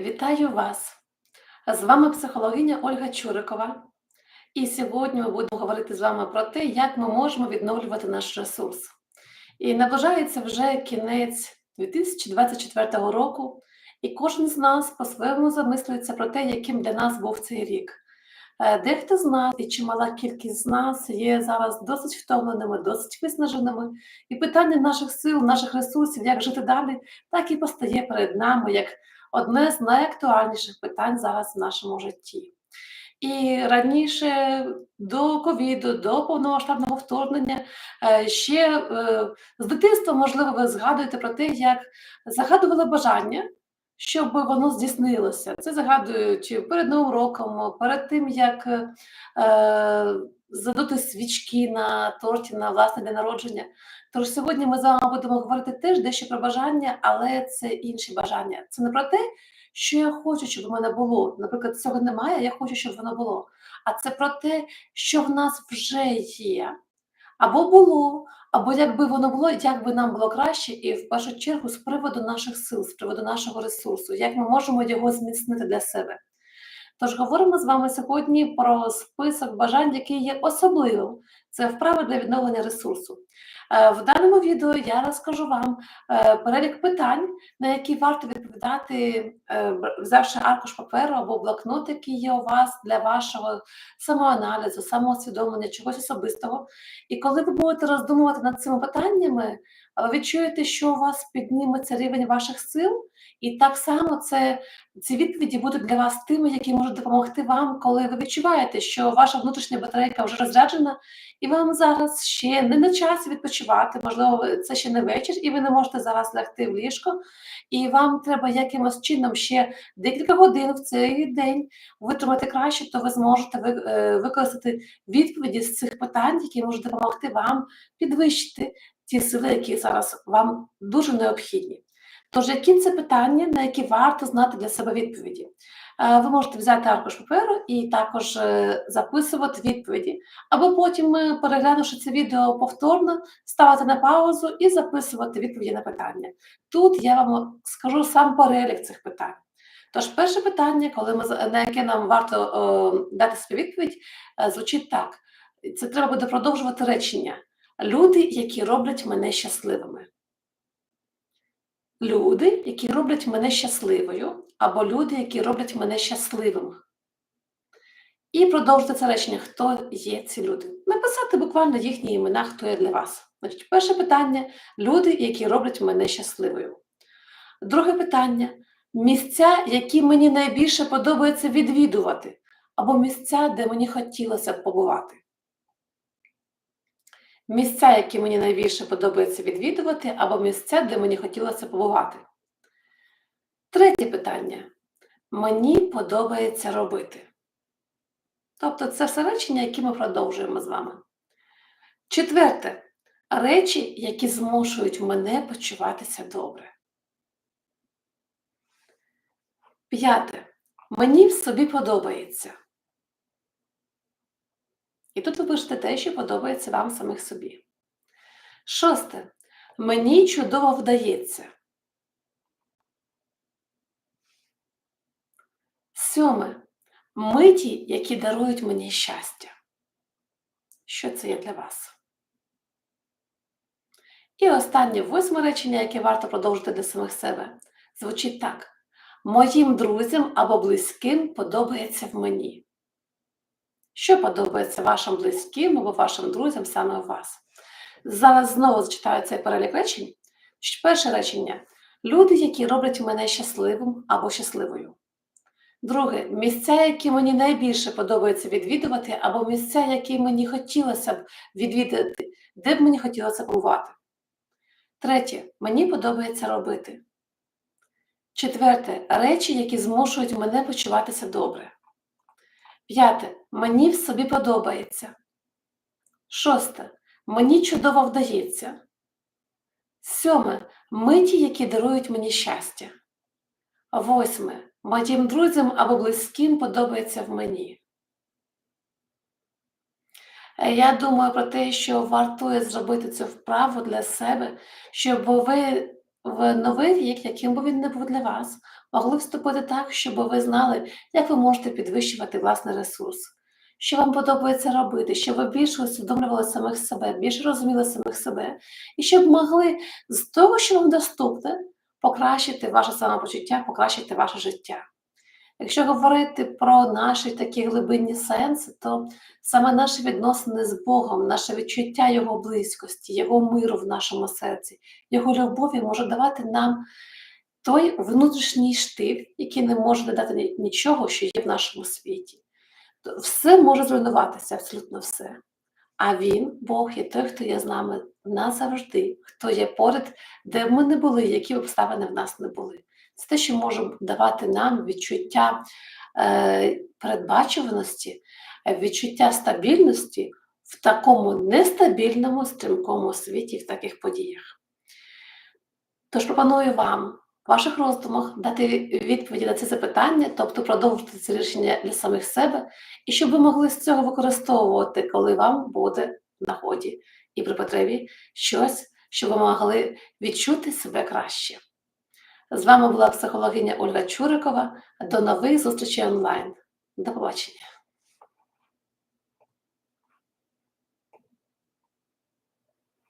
Вітаю вас! З вами психологиня Ольга Чурикова. І сьогодні ми будемо говорити з вами про те, як ми можемо відновлювати наш ресурс. І наближається вже кінець 2024 року, і кожен з нас по-своєму замислюється про те, яким для нас був цей рік. Е, Дехто з нас, і чимала кількість з нас є зараз досить втомленими, досить виснаженими, і питання наших сил, наших ресурсів, як жити далі, так і постає перед нами як одне з найактуальніших питань зараз в нашому житті. І раніше до ковіду, до повномасштабного вторгнення, е, ще е, з дитинства, можливо, ви згадуєте про те, як загадували бажання, щоб воно здійснилося. Це загадують перед Новим роком, перед тим, як е, задути свічки на торті на власне день народження. Тож сьогодні ми з вами будемо говорити теж дещо про бажання, але це інші бажання. Це не про те, що я хочу, щоб у мене було. Наприклад, цього немає, я хочу, щоб воно було. А це про те, що в нас вже є, або було, або якби воно було, як би нам було краще, і в першу чергу з приводу наших сил, з приводу нашого ресурсу, як ми можемо його зміцнити для себе. Тож говоримо з вами сьогодні про список бажань, який є особливим. Це вправи для відновлення ресурсу. Е, в даному відео я розкажу вам е, перелік питань, на які варто відповідати, е, взявши аркуш паперу або блокнот, який є у вас для вашого самоаналізу, самоусвідомлення, чогось особистого. І коли ви будете роздумувати над цими питаннями, ви відчуєте, що у вас підніметься рівень ваших сил, і так само це ці відповіді будуть для вас тими, які можуть допомогти вам, коли ви відчуваєте, що ваша внутрішня батарейка вже розряджена, і вам зараз ще не на часі відпочивати. Можливо, це ще не вечір, і ви не можете зараз лягти в ліжко, і вам треба якимось чином ще декілька годин в цей день витримати краще, то ви зможете е, використати відповіді з цих питань, які можуть допомогти вам підвищити ті сили, які зараз вам дуже необхідні. Тож, які це питання, на які варто знати для себе відповіді? Е, ви можете взяти аркуш паперу і також е, записувати відповіді, або потім, е, переглянувши це відео повторно, ставити на паузу і записувати відповіді на питання. Тут я вам скажу сам перелік цих питань. Тож, перше питання, коли ми, на яке нам варто дати собі відповідь, звучить так: це треба буде продовжувати речення. Люди, які роблять мене щасливими люди, які роблять мене щасливою, або люди, які роблять мене щасливим. І продовжити це речення, хто є ці люди. Написати буквально їхні імена, хто є для вас. Значить, Перше питання люди, які роблять мене щасливою. Друге питання місця, які мені найбільше подобається відвідувати, або місця, де мені хотілося б побувати. Місця, які мені найбільше подобається відвідувати, або місця, де мені хотілося побувати. Третє питання. Мені подобається робити. Тобто це все речення, які ми продовжуємо з вами. Четверте. Речі, які змушують мене почуватися добре. П'яте. Мені в собі подобається. І тут ви пишете те, що подобається вам самих собі. Шосте. Мені чудово вдається. Сьоме. Миті, які дарують мені щастя. Що це є для вас? І останнє восьме речення, яке варто продовжити для самих себе, звучить так: Моїм друзям або близьким подобається в мені. Що подобається вашим близьким або вашим друзям саме у вас? Зараз знову зачитаю цей перелік речень. Перше речення люди, які роблять мене щасливим або щасливою. Друге місця, які мені найбільше подобається відвідувати, або місця, які мені хотілося б відвідати, де б мені хотілося побувати. Третє, мені подобається робити. Четверте речі, які змушують мене почуватися добре. П'яте. Мені в собі подобається. Шосте. Мені чудово вдається. Сьоме. Миті, які дарують мені щастя. Восьме. Моїм друзям або близьким подобається в мені. Е, я думаю про те, що вартує зробити цю вправу для себе, щоб ви в новий рік, яким би він не був для вас, могли вступити так, щоб ви знали, як ви можете підвищувати власний ресурс, що вам подобається робити, щоб ви більше усвідомлювали самих себе, більше розуміли самих себе, і щоб могли з того, що вам доступне, покращити ваше самопочуття, покращити ваше життя. Якщо говорити про наші такі глибинні сенси, то саме наші відносини з Богом, наше відчуття Його близькості, Його миру в нашому серці, Його любові може давати нам той внутрішній штиф, який не може додати нічого, що є в нашому світі. Все може зруйнуватися, абсолютно все. А Він, Бог, є той, хто є з нами назавжди, хто є поряд, де ми не були, які обставини в нас не були. Це те, що може давати нам відчуття е, передбачуваності, відчуття стабільності в такому нестабільному, стрімкому світі, в таких подіях. Тож пропоную вам ваших роздумах дати відповіді на ці запитання, тобто продовжити це рішення для самих себе, і щоб ви могли з цього використовувати, коли вам буде в нагоді і при потребі щось, щоб ви могли відчути себе краще. З вами була психологиня Ольга Чурикова. До нових зустрічей онлайн. До побачення.